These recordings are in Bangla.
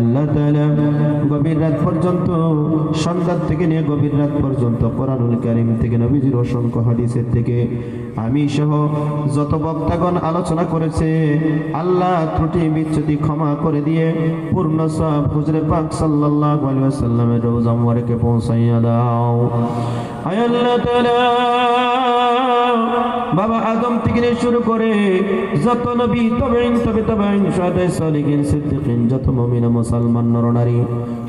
আল্লাহ তাআলা গভীর রাত পর্যন্ত সন্ধ্যা থেকে নিয়ে গভীর রাত পর্যন্ত, কোরআনুল কারীম থেকে নবীজির অসংখ্য হাদিসের থেকে আমি সহ যত বক্তাগণ আলোচনা করেছে, আল্লাহ ত্রুটি বিচ্ছুতি ক্ষমা করে দিয়ে পূর্ণ সব হুজরে পাক ওয়াসাল্লামের রওজা পৌঁছাইয়া দাও। আল্লাহ বাবা আদম থেকে শুরু করে যত নবী তবেইন তবে তবেইন সাদাই সিদ্দিকিন, যত মুমিন মুসলমান নরনারী,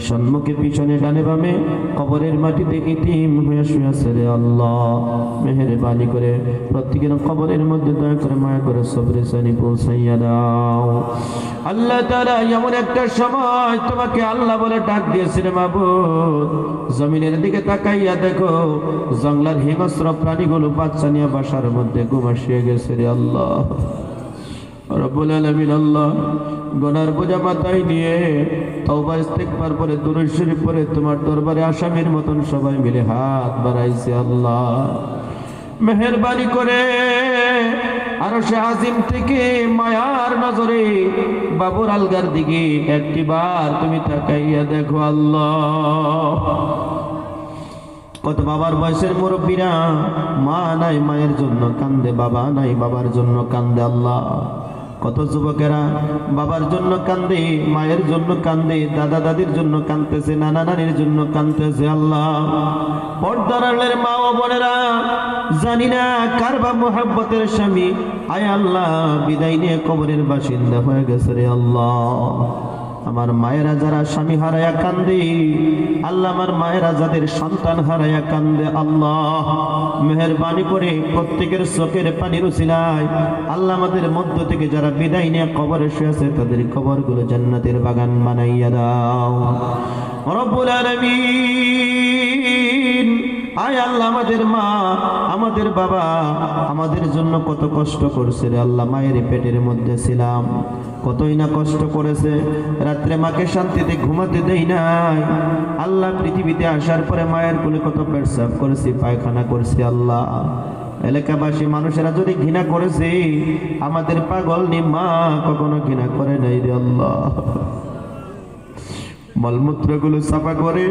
সম্মুখে পিছনে ডানে বামে, কবরের মাটিতে ইতিম হয়ে শুয়ে আছে রে আল্লাহ। মেহেরবানি করে প্রত্যেকের কবরের মধ্যে দয়া করে মায়া করে সবরে সানি পৌঁছাইয়া দাও। আল্লাহ তাআলা এমন একটা সময় তোমাকে আল্লাহ বলে ডাক রে মাবুদ। জমিনের দিকে তাকাইয়া দেখো, জঙ্গলার হিংস্র প্রাণীগুলো বাচ্চা নিয়ে বাসার মধ্যে ঘুমাসিয়ে গেছে রে আল্লাহ। আল্লাহ গনার বোঝা মাথায় নিয়ে তওবা, ইস্তেগফার পরে, দুরূদ পরে তোমার দরবারে আসামির মতন সবাই মিলে হাত বাড়াইছে আল্লাহ। মেহেরবানি করে আরও সে আজিম থেকে মায়ার নজরে বাবুর আলগার দিকে একটি বার তুমি তাকাইয়া দেখো আল্লাহ। কত বাবার বয়সের মুরব্বীরা মা নাই, মায়ের জন্য কান্দে, বাবা নাই, বাবার জন্য কান্দে আল্লাহ। কত যুবকেরা বাবার জন্য কান্দে, মায়ের জন্য কান্দে, দাদা দাদির জন্য কান্দতেছে নানা নানির জন্য কান্দতেছে আল্লাহ। পর্দারের মা ও বোনেরা, জানি না কার বা মোহাব্বতের স্বামী। আয় আল্লাহ, বিদায় নিয়ে কবরের বাসিন্দা হয়ে গেছে রে আল্লাহ। আমার মায়েরা যারা স্বামী হারায়া কান্দে, আল্লাহ আমার মায়েরা যাদের সন্তান হারায়া কান্দে, আল্লাহ মেহরবানি করে প্রত্যেকের চোখের পানির উচিলায় আল্লাহ আমাদের মধ্য থেকে যারা বিদায় নিয়ে কবরে শুয়েছে তাদের কবরগুলো জান্নাতের বাগান বানাইয়া দাও। রব্বুল আলামিন, আয় আল্লাহ আমাদের মা আমাদের বাবা আমাদের জন্য কত কষ্ট করছে রে আল্লাহ, মায়ের পেটের মধ্যে ছিলাম। কতই না কষ্ট করেছে। রাত্রে মাকে শান্তিতে ঘুমাতে দেই নাই। আল্লাহ পৃথিবীতে আসার পরে মায়ের কোলে কত পেটসাপ করেছি, পায়খানা করেছি আল্লাহ। এলাকাবাসী মানুষেরা যদি ঘৃণা করেছে, আমাদের পাগল নি মা কখনো ঘৃণা করে নাই রে আল্লাহ। মলমূত্রগুলো সাফা করে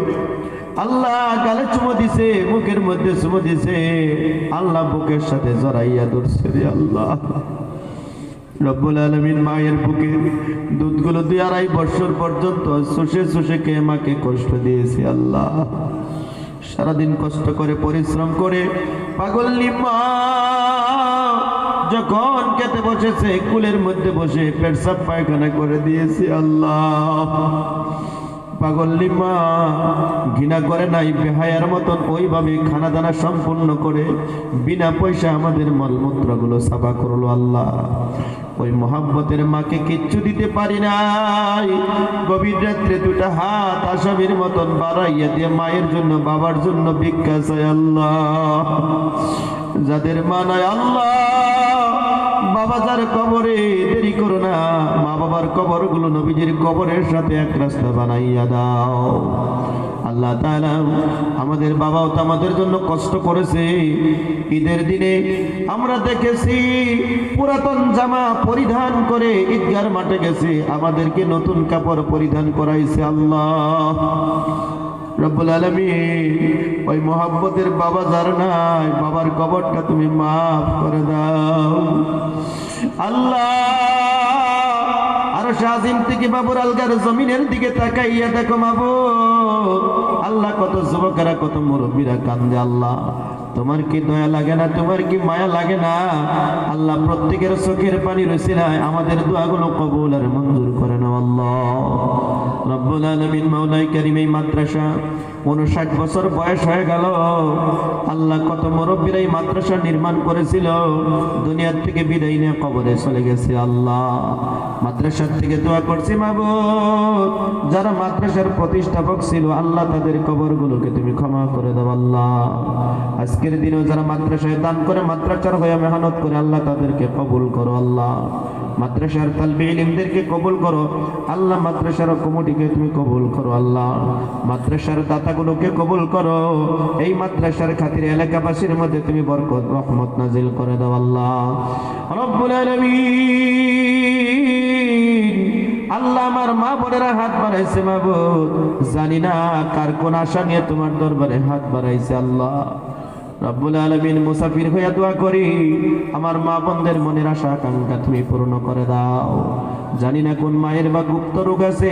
আল্লাহ গালে চুমো দিছে, মুখের মধ্যে চুমো দিছে। আল্লাহ বুকের সাথে জড়াইয়া ধরছে রে আল্লাহ। রব্বুল আলমিন মায়ের বুকে দুধগুলো দুই আড়াই বছর পর্যন্ত শুষে শুষে কে মাকে কষ্ট দিয়েছে আল্লাহ। সারাদিন কষ্ট করে, পরিশ্রম করে পাগল মা যখন খেতে বসেছে, কুলের মধ্যে বসে পেটসাপ পায়খানা করে দিয়েছে আল্লাহ। পাগল মা ঘৃণা করে নাই, বেহায়ার মতন ওইভাবে খানা দানা সম্পূর্ণ করে বিনা পয়সা আমাদের মলমূত্রগুলো সাফা করল আল্লাহ। ওই মোহাব্বতের মাকে কিচ্ছু দিতে পারি নাই। গভীর রাত্রে দুটা হাত আসামির মতন বাড়াইয়া দিয়ে মায়ের জন্য, বাবার জন্য ভিক্ষা আল্লাহ। যাদের মানায় আল্লাহ বাবা যার কবরে দেরি করো না। মা বাবার কবরগুলো নবীজির কবরের সাথে এক রাস্তা বানাইয়া দাও। আল্লাহ আমাদের বাবাও তো আমাদের জন্য কষ্ট করেছে। ঈদের দিনে আমরা দেখেছি পুরাতন জামা পরিধান করে ঈদগার মাঠে গেছে। আমাদেরকে নতুন কাপড় পরিধান করাইছে আল্লাহ। রব্বুল আলমিন ওই মোহাব্বতের বাবা যার নাই, বাবার কবরটা তুমি মাফ করে দাও। আল্লাহ, আরও শাহিম থেকে বাবুর আলগার জমিনের দিকে তাকাইয়া দেখো মাবু আল্লাহ কত যুবকেরা, কত মুরব্বীরা কান্দে আল্লাহ। তোমার কি দয়া লাগে না? তোমার কি মায়া লাগে না? আল্লাহ প্রত্যেকের চোখের পানি রয়েছে না আমাদের দোয়াগুলো কবুল আর মঞ্জুর করে নাও আল্লাহ। রব্বুল আলমিন এই মাদ্রাসা উনষাট বছর বয়স হয়ে গেল। আল্লাহ কত মুরব্বীরা এই মাদ্রাসা নির্মাণ করেছিল। দুনিয়ার থেকে বিদায় নিয়ে কবরে চলে গেছে আল্লাহ। মাদ্রাসার থেকে দোয়া করছি মাবুদ যারা মাদ্রাসার প্রতিষ্ঠাপক ছিল, আল্লাহ তাদের কবরগুলোকে তুমি ক্ষমা করে দাও আল্লাহ। আজকের দিনেও যারা মাদ্রাসায় দান করে, মাদ্রাসার হয়ে মেহনত করে, আল্লাহ তাদেরকে কবুল করো, আল্লাহ। মাদ্রাসার তালবে ইলিমদেরকে কবুল করো, আল্লাহ মাদ্রাসার কমিটিকে তুমি কবুল করো, আল্লাহ। মাদ্রাসার দাতাগুলোকে কবুল করো, এই মাদ্রাসার খাতিরে এলাকাবাসীর মধ্যে তুমি বরকত, রহমত নাজিল করে দাও, আল্লাহ। আল্লাহ আমার মা বোনেরা হাত বাড়াইছে, মাবুদ। জানি না কার কোন আশা নিয়ে তোমার দরবারে হাত বাড়াইছে, আল্লাহ। রব্বুল আলমিন মুসাফির হইয়া দোয়া করি। আমার মা বোনদের মনের আশা, আকাঙ্ক্ষা তুমি পূর্ণ করে দাও। জানি না কোন মায়ের বা গুপ্ত রোগ আছে,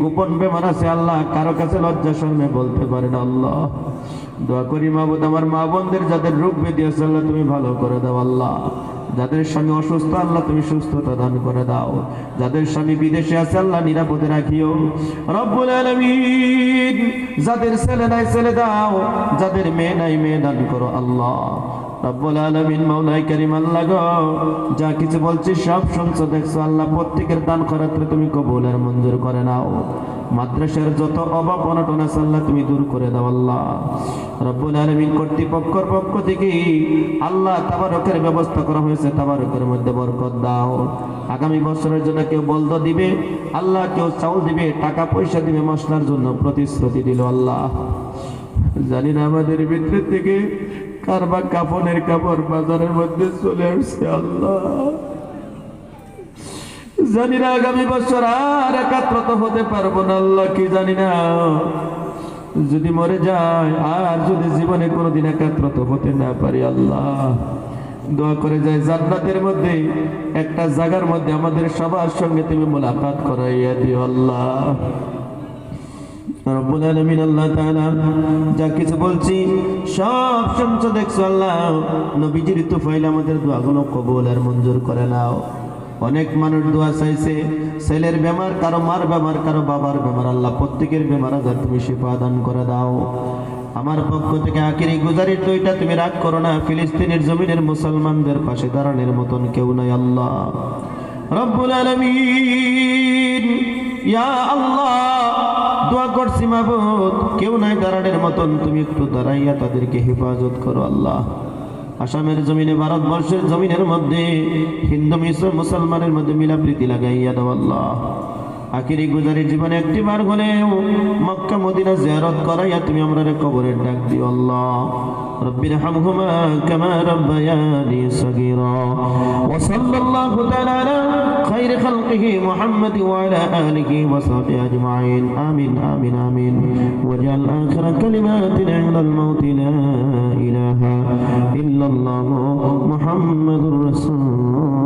গোপন বেমার আছে, আল্লাহ কারও কাছে লজ্জা শর্মে বলতে পারে না, আল্লাহ। দোয়া করি মাবুদ আমার মা বোনদের যাদের রোগ বেদি আছে, আল্লাহ তুমি ভালো করে দাও, আল্লাহ। যাদের স্বামী অসুস্থ, আল্লাহ তুমি সুস্থতা দান করে দাও। যাদের স্বামী বিদেশে আছে, আল্লাহ নিরাপদে রাখিও। রব্বুল আলামিন, যাদের ছেলে নাই, ছেলে দাও। যাদের মেয়ে নাই, মেয়ে দান করো আল্লাহ। রব্বুল আলামিন মাওলাই কারীম, আল্লাহ গো, যা কিছু বলছি সব শুনছো, দেখছ, আল্লাহ প্রত্যেকের দান করাতে তুমি কবুলের মঞ্জুর করে নাও। মাদ্রাসার যত অভাব, অনটন আছে, আল্লাহ তুমি দূর করে দাও, আল্লাহ। রব্বুল আলামিন কর্তৃপক্ষের পক্ষ থেকে আল্লাহ তাবারকের ব্যবস্থা করা হয়েছে। তাবারকের মধ্যে বরকত দাও। আগামী বছরের জন্য কেউ বলদ দিবে, আল্লাহ কেউ চাউল দিবে, টাকা পয়সা দিবে, মশলার জন্য প্রতিশ্রুতি দিল আল্লাহ। জানি না আমাদের ভিতরে থেকে কার বা কাপড় বাজারের মধ্যে চলে আসছে আল্লাহ। জানি না আগামী বছর আর একাত্রত হতে পারব না আল্লাহ, কি জানি না। যদি মরে যায়, আর যদি জীবনে কোনোদিন একাত্রত হতে না পারি আল্লাহ। দোয়া করে যায় জান্নাতের মধ্যে, একটা জায়গার মধ্যে আমাদের সবার সঙ্গে তুমি মোলাকাত করাইয়া দিও আল্লাহ। রব্বুল আলামিন, আল্লাহ তাআলা যা কিছু বলছি সব শুনছো, দেখছ আল্লাহ। নবীজির তুফাইল আমাদের দোয়াগুলো কবুল আর মঞ্জুর করে নাও। অনেক মানুষ দোয়া চাইছে, ছেলের বেমার কারও মার বেমার, কারও বাবার বেমার। আল্লাহ প্রত্যেকের বেমার আজার তুমি শিফা দান করে দাও। আমার পক্ষ থেকে আখিরি গুজারির দইটা তুমি রাগ করো না, ফিলিস্তিনের জমিনের মুসলমানদের পাশে দাঁড়ানোর মতন কেউ নাই আল্লাহ। রব্বুল আলামিন, ইয়া আল্লাহ, দোয়া করছি মাবুদ কেউ নাই দাঁড়ানোর মতন, তুমি একটু দাঁড়াইয়া তাদেরকে হেফাজত করো আল্লাহ। আসামের জমিনে, ভারতবর্ষের জমিনের মধ্যে হিন্দু, মিশ্র, মুসলমানের মধ্যে মিলাপ্রীতি লাগাইয়া দাও আল্লাহ। আখিরি গুজারি জীবনে একটি বার হলেও মক্কা মদিনা জিয়ারত করাইয়া তুমি আমরা কবরের ডাক দিও আল্লাহ رب ارحمهما كما ربياني صغيرا وصلى الله تعالى على خير خلقه محمد وعلى آله وصحبه أجمعين آمين آمين آمين واجعل آخر كلماتنا عند الموت لا إله إلا الله محمد رسول